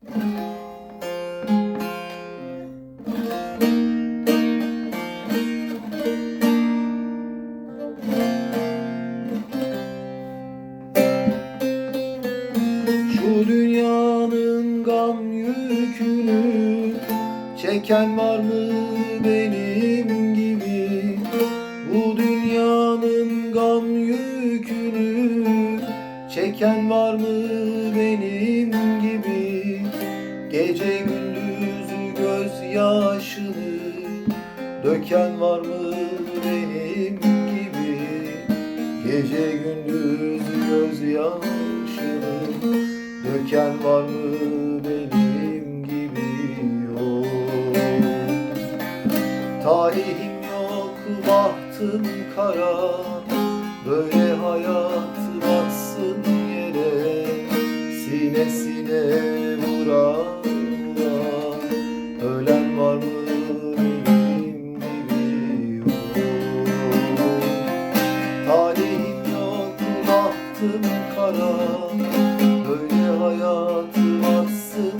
Şu dünyanın gam yükünü Çeken var mı benim Çeken var mı benim gibi? Gece gündüz gözyaşını Döken var mı benim gibi? Gece gündüz gözyaşını Döken var mı benim gibi? Yok Talihim yok bahtım kara. Böyle hayat yere Sinesine vura Ölen var mı benim gibi? Talihim yok, bahtım kara. Böyle hayatı atsın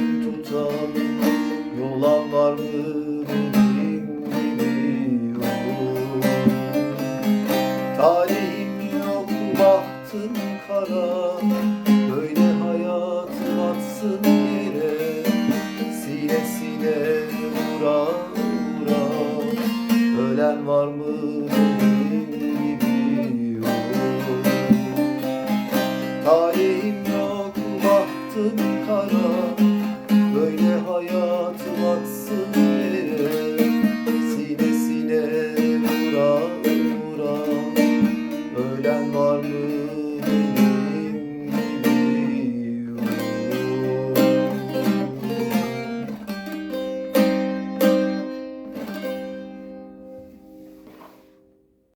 Böyle hayat atsın yere Sile sile vura vura. Ölen var mı benim gibi? Talihim yok baktım kara. Böyle hayat atsın